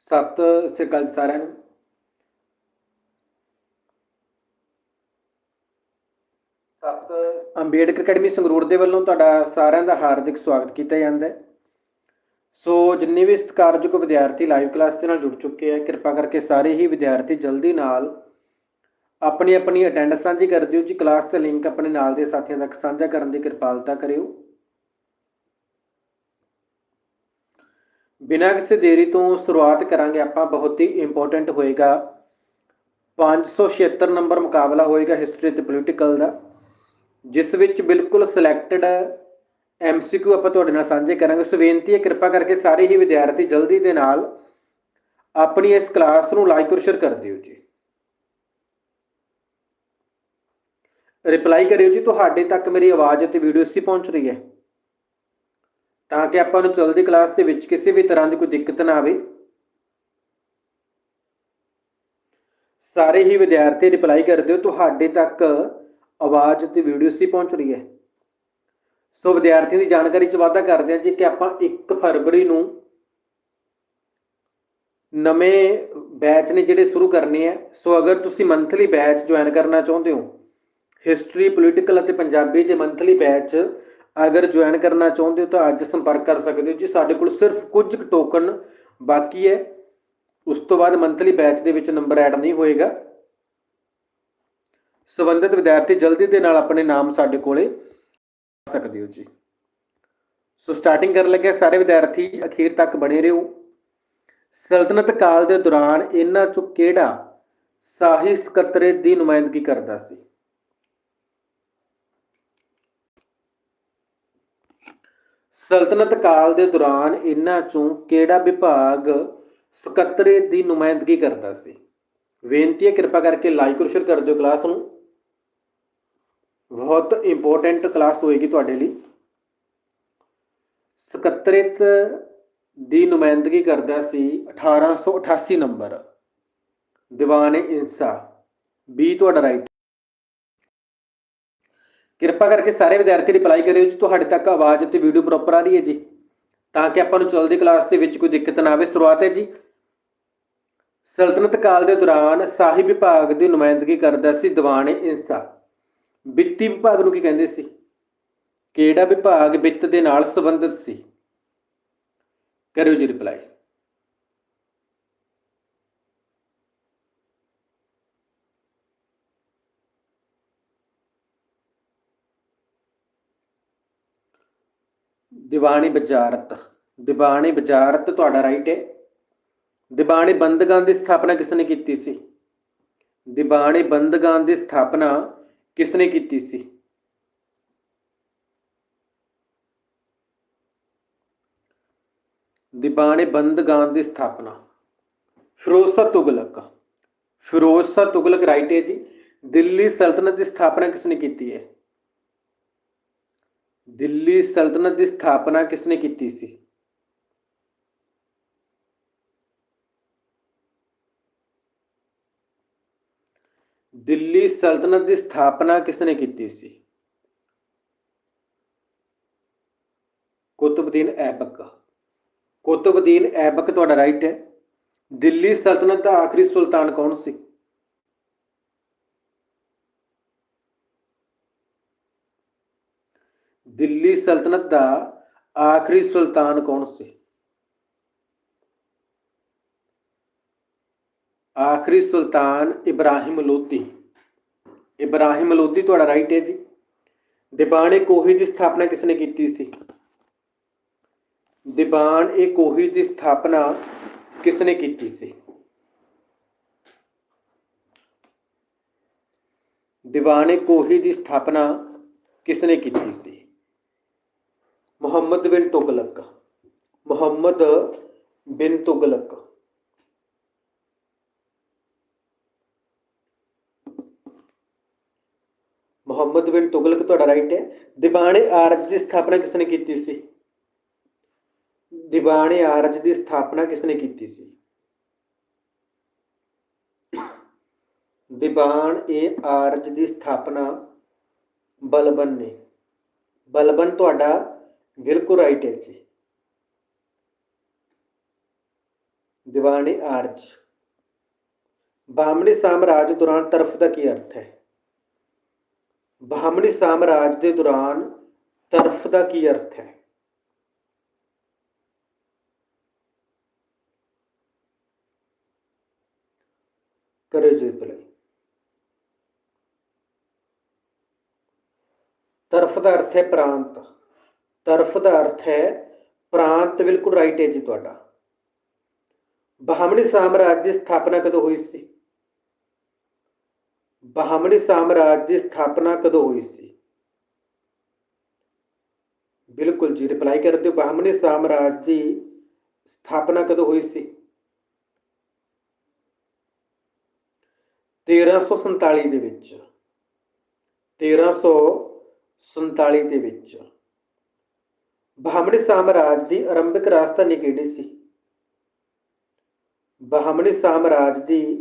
ਸਤਿ ਸ੍ਰੀ ਅਕਾਲ ਸਾਰਿਆਂ ਨੂੰ। ਸਤ ਅੰਬੇਡਕਰ ਅਕੈਡਮੀ ਸੰਗਰੂਰ ਦੇ ਵੱਲੋਂ ਤੁਹਾਡਾ ਸਾਰਿਆਂ ਦਾ ਹਾਰਦਿਕ ਸਵਾਗਤ ਕੀਤਾ ਜਾਂਦਾ ਹੈ। ਸੋ ਜਿੰਨੇ ਵੀ ਸਤਿਕਾਰਯੋਗ ਵਿਦਿਆਰਥੀ ਲਾਈਵ ਕਲਾਸ ਦੇ ਨਾਲ ਜੁੜ ਚੁੱਕੇ ਆ, ਕਿਰਪਾ ਕਰਕੇ ਸਾਰੇ ਹੀ ਵਿਦਿਆਰਥੀ ਜਲਦੀ ਨਾਲ ਆਪਣੀ ਆਪਣੀ ਅਟੈਂਡੈਂਸ ਸਾਂਝੀ ਕਰ ਦਿਓ ਜੀ। ਕਲਾਸ ਦਾ ਲਿੰਕ ਆਪਣੇ ਨਾਲ ਦੇ ਸਾਥੀਆਂ ਤੱਕ ਸਾਂਝਾ ਕਰਨ ਦੀ ਕਿਰਪਾਲਤਾ ਕਰਿਓ। ਬਿਨਾਂ ਕਿਸੇ ਦੇਰੀ ਤੋਂ ਸ਼ੁਰੂਆਤ ਕਰਾਂਗੇ, ਆਪਾਂ ਬਹੁਤ ਹੀ ਇੰਪੋਰਟੈਂਟ ਹੋਏਗਾ। 576 ਨੰਬਰ ਮੁਕਾਬਲਾ ਹੋਏਗਾ ਹਿਸਟਰੀ ਤੇ ਪੋਲੀਟੀਕਲ ਦਾ, ਜਿਸ ਵਿੱਚ ਬਿਲਕੁਲ ਸਿਲੈਕਟਡ ਐਮਸੀਕਿਊ ਆਪਾਂ ਤੁਹਾਡੇ ਨਾਲ ਸਾਂਝੇ ਕਰਾਂਗੇ। ਸੋ ਬੇਨਤੀ ਹੈ, ਕਿਰਪਾ ਕਰਕੇ ਸਾਰੇ ਹੀ ਵਿਦਿਆਰਥੀ ਜਲਦੀ ਦੇ ਨਾਲ ਆਪਣੀ ਇਸ ਕਲਾਸ ਨੂੰ ਲਾਈਕ ਔਰ ਸ਼ੇਅਰ ਕਰ ਦਿਓ ਜੀ। ਰਿਪਲਾਈ ਕਰਿਓ ਜੀ, ਤੁਹਾਡੇ ਤੱਕ ਮੇਰੀ ਆਵਾਜ਼ ਅਤੇ ਵੀਡੀਓ ਸੀ ਪਹੁੰਚ ਰਹੀ ਹੈ। ਤਾਂ ਕਿ ਆਪਾਂ ਨੂੰ ਚਲਦੀ ਕਲਾਸ ਦੇ ਵਿੱਚ ਕਿਸੇ ਵੀ ਤਰ੍ਹਾਂ ਦੀ ਕੋਈ ਦਿੱਕਤ ਨਾ ਆਵੇ। ਸਾਰੇ ਹੀ ਵਿਦਿਆਰਥੀ ਰਿਪਲਾਈ ਕਰ ਦਿਓ ਤੁਹਾਡੇ ਤੱਕ ਆਵਾਜ਼ ਤੇ ਵੀਡੀਓ ਸੀ ਪਹੁੰਚ ਰਹੀ ਹੈ। ਸੋ ਵਿਦਿਆਰਥੀਆਂ ਦੀ ਜਾਣਕਾਰੀ ਚ ਵਾਧਾ ਕਰਦੇ ਹਾਂ ਜੀ ਕਿ ਆਪਾਂ 1 ਫਰਵਰੀ ਨੂੰ ਨਵੇਂ ਬੈਚ ਨੇ ਜਿਹੜੇ ਸ਼ੁਰੂ ਕਰਨੇ ਆ। ਸੋ ਅਗਰ ਤੁਸੀਂ ਮੰਥਲੀ ਬੈਚ ਜੁਆਇਨ ਕਰਨਾ ਚਾਹੁੰਦੇ ਹੋ ਹਿਸਟਰੀ ਪੋਲੀਟੀਕਲ ਅਤੇ ਪੰਜਾਬੀ ਦੇ ਮੰਥਲੀ ਬੈਚ ਅਗਰ ਜੁਆਇਨ ਕਰਨਾ ਚਾਹੁੰਦੇ ਹੋ ਤਾਂ ਅੱਜ ਸੰਪਰਕ ਕਰ ਸਕਦੇ ਹੋ ਜੀ। ਸਾਡੇ ਕੋਲ ਸਿਰਫ ਕੁਝ ਕੁ ਟੋਕਨ ਬਾਕੀ ਹੈ। ਉਸ ਤੋਂ ਬਾਅਦ ਮੰਥਲੀ ਬੈਚ ਦੇ ਵਿੱਚ ਨੰਬਰ ਐਡ ਨਹੀਂ ਹੋਏਗਾ। ਸੰਬੰਧਿਤ ਵਿਦਿਆਰਥੀ ਜਲਦੀ ਦੇ ਨਾਲ ਆਪਣੇ ਨਾਮ ਸਾਡੇ ਕੋਲੇ ਪਾ ਸਕਦੇ ਹੋ ਜੀ। ਸੋ ਸਟਾਰਟਿੰਗ ਕਰਨ ਲੱਗੇ ਸਾਰੇ ਵਿਦਿਆਰਥੀ, ਅਖੀਰ ਤੱਕ ਬਣੇ ਰਹੋ। ਸਲਤਨਤ ਕਾਲ ਦੇ ਦੌਰਾਨ ਇਹਨਾਂ ਚੋਂ ਕਿਹੜਾ ਸਾਹਿਤ ਸਕੱਤਰੇ ਦੀ ਨੁਮਾਇੰਦਗੀ ਕਰਦਾ ਸੀ? ਸਲਤਨਤ ਕਾਲ ਦੇ ਦੌਰਾਨ ਇਹਨਾਂ ਚੋਂ ਕਿਹੜਾ ਵਿਭਾਗ ਸਕੱਤਰੇ ਦੀ ਨੁਮਾਇੰਦਗੀ ਕਰਦਾ ਸੀ? ਬੇਨਤੀ ਹੈ, ਕਿਰਪਾ ਕਰਕੇ ਲਾਈਕ ਔਰ ਸ਼ੇਅਰ ਕਰ ਦਿਓ ਕਲਾਸ ਨੂੰ। ਬਹੁਤ ਇੰਪੋਰਟੈਂਟ ਕਲਾਸ ਹੋਏਗੀ ਤੁਹਾਡੇ ਲਈ। ਸਕੱਤਰੇਤ ਦੀ ਨੁਮਾਇੰਦਗੀ ਕਰਦਾ ਸੀ 1888 ਨੰਬਰ। ਦੀਵਾਨ ਇੰਸਾ ਬੀ ਤੁਹਾਡਾ ਰਾਈਟ ਕਿਰਪਾ ਕਰਕੇ ਸਾਰੇ ਵਿਦਿਆਰਥੀ ਰਿਪਲਾਈ ਕਰਿਓ ਜੀ, ਤੁਹਾਡੇ ਤੱਕ ਆਵਾਜ਼ ਅਤੇ ਵੀਡੀਓ ਪ੍ਰੋਪਰ ਆ ਰਹੀ ਹੈ ਜੀ। ਤਾਂ ਕਿ ਆਪਾਂ ਨੂੰ ਚਲਦੀ ਕਲਾਸ ਦੇ ਵਿੱਚ ਕੋਈ ਦਿੱਕਤ ਨਾ ਆਵੇ। ਸ਼ੁਰੂਆਤ ਹੈ ਜੀ। ਸਲਤਨਤ ਕਾਲ ਦੇ ਦੌਰਾਨ ਸ਼ਾਹੀ ਵਿਭਾਗ ਦੀ ਨੁਮਾਇੰਦਗੀ ਕਰਦਾ ਸੀ ਦੀਵਾਨ ਇੰਸਾ ਵਿੱਤੀ ਵਿਭਾਗ ਨੂੰ ਕੀ ਕਹਿੰਦੇ ਸੀ? ਕਿਹੜਾ ਵਿਭਾਗ ਵਿੱਤ ਦੇ ਨਾਲ ਸੰਬੰਧਿਤ ਸੀ? ਕਰਿਓ ਜੀ ਰਿਪਲਾਈ ਦੀਵਾਨੀ ਬਜਾਰਤ। ਦੀਵਾਨੀ ਬਜਾਰਤ ਤੁਹਾਡਾ ਰਾਈਟ ਹੈ। ਦੀਵਾਨੀ ਬੰਦਗਾਂ ਦੀ ਸਥਾਪਨਾ ਕਿਸ ਨੇ ਕੀਤੀ ਸੀ? ਦੀਵਾਨੀ ਬੰਦਗਾਂ ਦੀ ਸਥਾਪਨਾ ਕਿਸ ਨੇ ਕੀਤੀ ਸੀ? ਦੀਵਾਨੇ ਬੰਦਗਾਂ ਦੀ ਸਥਾਪਨਾ। ਫਿਰੋਜ਼ ਸ਼ਾਹ ਤੁਗਲਕ। ਫਿਰੋਜ਼ ਸ਼ਾਹ ਤੁਗਲਕ ਰਾਈਟ ਹੈ ਜੀ। ਦਿੱਲੀ ਸਲਤਨਤ ਦੀ ਸਥਾਪਨਾ ਕਿਸ ਨੇ ਕੀਤੀ ਹੈ? ਦਿੱਲੀ ਸਲਤਨਤ ਦੀ ਸਥਾਪਨਾ ਕਿਸਨੇ ਕੀਤੀ ਸੀ? ਦਿੱਲੀ ਸਲਤਨਤ ਦੀ ਸਥਾਪਨਾ ਕਿਸਨੇ ਕੀਤੀ ਸੀ? ਕੁਤਬਦੀਨ ਐਬਕ। ਕੁਤਬਦੀਨ ਐਬਕ ਤੁਹਾਡਾ ਰਾਈਟ ਹੈ। ਦਿੱਲੀ ਸਲਤਨਤ ਦਾ ਆਖਰੀ ਸੁਲਤਾਨ ਕੌਣ ਸੀ? ਦਿੱਲੀ ਸਲਤਨਤ ਦਾ ਆਖਰੀ ਸੁਲਤਾਨ ਕੌਣ ਸੀ? ਆਖਰੀ ਸੁਲਤਾਨ ਇਬਰਾਹਿਮ ਲੋਧੀ। ਇਬਰਾਹਿਮ ਲੋਧੀ ਤੁਹਾਡਾ ਰਾਈਟ ਹੈ ਜੀ। ਦੀਵਾਨ ਏ ਕੋਹੀ ਦੀ ਸਥਾਪਨਾ ਕਿਸ ਨੇ ਕੀਤੀ ਸੀ? ਦੀਵਾਨ ਏ ਕੋਹੀ ਦੀ ਸਥਾਪਨਾ ਕਿਸ ਨੇ ਕੀਤੀ ਸੀ? ਦੀਵਾਨ ਏ ਕੋਹੀ ਦੀ ਸਥਾਪਨਾ ਕਿਸ ਨੇ ਕੀਤੀ ਸੀ? ਮੁਹੰਮਦ ਬਿਨ ਤੁਗਲਕ। ਮੁਹੰਮਦ ਬਿਨ ਤੁਗਲਕ। ਮੁਹੰਮਦ ਬਿਨ ਤੁਗਲਕ ਤੁਹਾਡਾ ਰਾਈਟ ਹੈ। ਦੀਵਾਨੇ ਆਰਜ ਦੀ ਸਥਾਪਨਾ ਕਿਸ ਨੇ ਕੀਤੀ ਸੀ? ਦੀਵਾਨੇ ਆਰਜ ਦੀ ਸਥਾਪਨਾ ਕਿਸ ਨੇ ਕੀਤੀ ਸੀ? ਦੀਵਾਨ ਏ ਆਰਜ ਦੀ ਸਥਾਪਨਾ ਬਲਬਨ ਨੇ। ਬਲਬਨ ਤੁਹਾਡਾ ਬਿਲਕੁਲ ਰਾਈਟ ਹੈ ਜੀ। ਦੀਵਾਨੀ ਆਰਜ। ਬਾਹਮਣੀ ਸਾਮਰਾਜ ਦੌਰਾਨ ਤਰਫ ਦਾ ਕੀ ਅਰਥ ਹੈ? ਬਾਹਮਣੀ ਸਾਮਰਾਜ ਦੇ ਦੌਰਾਨ ਤਰਫ ਦਾ ਕੀ ਅਰਥ ਹੈ? ਕਰਿਓ ਜੀ ਰਿਪਲਾਈ ਤਰਫ ਦਾ ਅਰਥ ਹੈ ਪ੍ਰਾਂਤ। ਤਰਫ ਦਾ ਅਰਥ ਹੈ ਪ੍ਰਾਂਤ ਬਿਲਕੁਲ ਰਾਈਟ ਹੈ ਜੀ ਤੁਹਾਡਾ। ਬਹਾਮਣੀ ਸਾਮਰਾਜ ਦੀ ਸਥਾਪਨਾ ਕਦੋਂ ਹੋਈ ਸੀ? ਬਹਾਮਣੀ ਸਾਮਰਾਜ ਦੀ ਸਥਾਪਨਾ ਕਦੋਂ ਹੋਈ ਸੀ? ਬਿਲਕੁਲ ਜੀ ਰਿਪਲਾਈ ਕਰ ਦਿਓ। ਬਹਾਮਣੀ ਸਾਮਰਾਜ ਦੀ ਸਥਾਪਨਾ ਕਦੋਂ ਹੋਈ ਸੀ? 1347 ਦੇ ਵਿੱਚ। 1347 ਦੇ ਵਿੱਚ। ਬਹਾਮਣੀ ਸਾਮਰਾਜ ਦੀ ਆਰੰਭਿਕ ਰਾਜਧਾਨੀ ਕਿਹੜੀ ਸੀ? ਬਹਾਮਣੀ ਸਾਮਰਾਜ ਦੀ